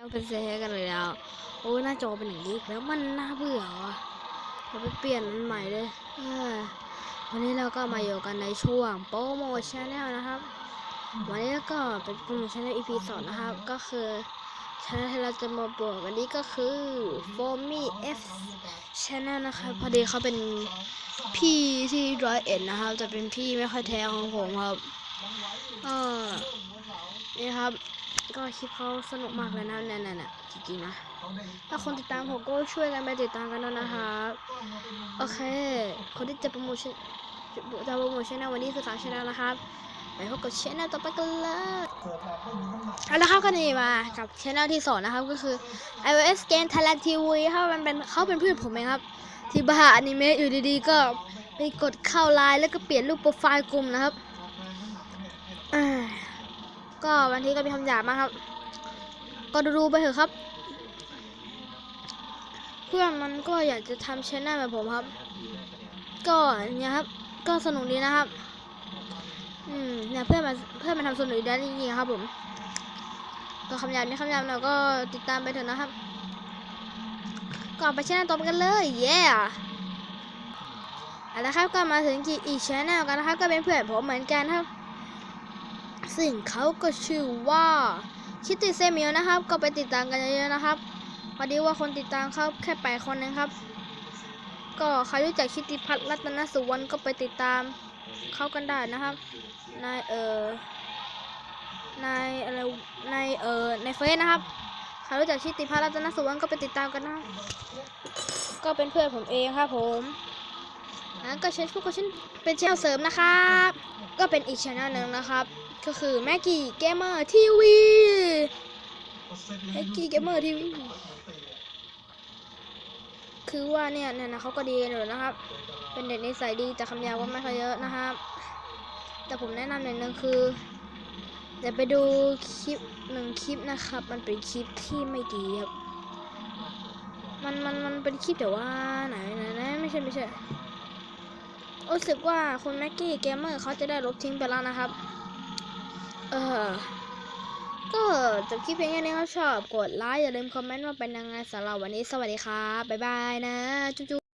เราเป็นเซกันเลยแล้ว โอ้ยหน้าจอเป็นอย่างนี้แล้วมันน่าเบื่อว่ะเราไปเปลี่ยนมันใหม่เลยวันนี้เราก็มาอยู่กันในช่วงโปรโมชั่นแนลนะครับ วันนี้ก็เป็นโปรโมชั่นแนล EP สองนะครับ ก็คือช anel ที่เราจะมาบอกวันนี้ก็คือ f o m y F Channel นะครับพอดีเขาเป็นพี่ที่ร้อยเอ็ดนะครับแต่เป็นพี่ไม่ค่อยแท้ของผมครับ เออนี่ครับ ก็คลิปเขาสนุกมากเลยนะเนี่ยๆน่ะจริงๆนะ ถ้าคนติดตามผมก็ช่วยกันไปติดตามกันด้วยนะครับ โอเค คนที่จะโปรโมชั่นจะโปรโมชั่นในวันนี้คือสาวชาแนลนะครับไปพบกับชแนลต่อไปกันเลยเอาละครับก็นี่มากับชแนลที่สองนะครับก็คือ iOS Game Thailand TV ครับมันเป็นเขาเป็นเพื่อนผมเองครับ ที่บ้าอนิเมะอยู่ดีๆ ก็ไปกดเข้าไลน์แล้วก็เปลี่ยนรูปโปรไฟล์กลุ่มนะครับ ก็วันที่ก็มีคำหยาบมากครับ ก็ดูๆไปเถอะครับ เพื่อนมันก็อยากจะทำชแนลแบบผมครับ ก็เนี่ยครับ ก็สนุกดีนะครับ อืมเนี่ยเพื่อนมาเพื่อนมาทำสนุกได้จริงๆครับผมก็คำหยาบไม่คำหยาบเราก็ติดตามไปเถอะนะครับก่อนไปชแนลต่อไปกันเลยเย้เอาละครับก็มาถึงอีกชแนลกันนะครับก็เป็นเพื่อนผมเหมือนกันครับ ซึ่งเขาก็ชื่อว่าคิตติเซมิลนะครับ ก็ไปติดตามกันเยอะๆนะครับพอดีว่าคนติดตามเขาแค่แปดคนนะครับ ก็ใครรู้จักชิติพัฒน์รัตนสุวรรณก็ไปติดตามเข้ากันได้นะครับ ในเอ่อในอะไรในเอ่อในเฟซนะครับใครรู้จักชิติพัฒน์รัตนสุวรรณก็ไปติดตามกันนะ ก็เป็นเพื่อนผมเองครับผมนั้นก็เชิญพวกก็เช่นเป็นช่องเสริมนะครับ ก็เป็นอีกช่องหนึ่งนะครับ ก็คือแม็กกี้เกมเมอร์ทีวีแม็กกี้เกมเมอร์ทีวีคือว่าเนี่ยเนี่ยนะเขาก็ดีกันอยู่นะครับ เป็นเด็กนิสัยดีแต่คำยาบก็ไม่ค่อยเยอะนะครับ แต่ผมแนะนำอย่างหนึ่งคืออย่าไปดูคลิปหนึ่งคลิปนะครับ มันเป็นคลิปที่ไม่ดีครับ มันมันมันเป็นคลิปแต่ว่าไหนไหนไหนไม่ใช่ไม่ใช่รู้สึกว่าคุณแม็กกี้เกมเมอร์เขาจะได้ลบทิ้งไปแล้วนะครับ เออ ก็จบคลิปเพียงแค่นี้ครับชอบ กดไลค์อย่าลืมคอมเมนต์ว่าเป็นยังไงสำหรับวันนี้สวัสดีครับ บ๊ายบายนะ จุ๊บ